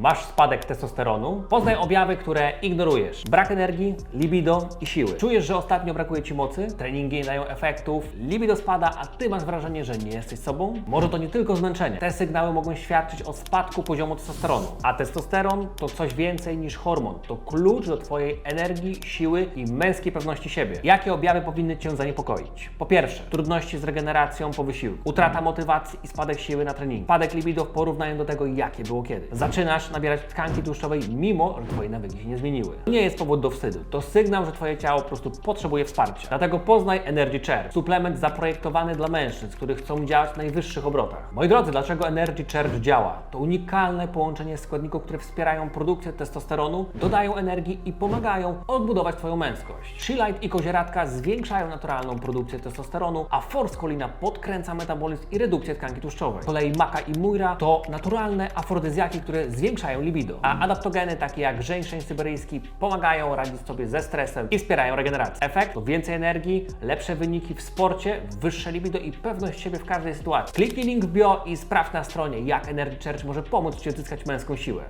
Masz spadek testosteronu? Poznaj objawy, które ignorujesz. Brak energii, libido i siły. Czujesz, że ostatnio brakuje Ci mocy? Treningi nie dają efektów, libido spada, a Ty masz wrażenie, że nie jesteś sobą? Może to nie tylko zmęczenie. Te sygnały mogą świadczyć o spadku poziomu testosteronu. A testosteron to coś więcej niż hormon. To klucz do Twojej energii, siły i męskiej pewności siebie. Jakie objawy powinny Cię zaniepokoić? Po pierwsze, trudności z regeneracją po wysiłku, utrata motywacji i spadek siły na treningu, spadek libido w porównaniu do tego, jakie było kiedyś. Zaczynasz nabierać tkanki tłuszczowej, mimo że Twoje nawyki się nie zmieniły. To nie jest powód do wstydu. To sygnał, że Twoje ciało po prostu potrzebuje wsparcia. Dlatego poznaj Energy Charge. Suplement zaprojektowany dla mężczyzn, którzy chcą działać w najwyższych obrotach. Moi drodzy, dlaczego Energy Charge działa? To unikalne połączenie składników, które wspierają produkcję testosteronu, dodają energii i pomagają odbudować Twoją męskość. Shilite i kozieradka zwiększają naturalną produkcję testosteronu, a forskolina podkręca metabolizm i redukcję tkanki tłuszczowej. Z kolei maka i mujra to naturalne afrodyzjaki, które zwiększają libido, a adaptogeny takie jak żeńszeń syberyjski pomagają radzić sobie ze stresem i wspierają regenerację. Efekt to więcej energii, lepsze wyniki w sporcie, wyższe libido i pewność siebie w każdej sytuacji. Kliknij link w bio i sprawdź na stronie, jak Energy Church może pomóc Ci odzyskać męską siłę.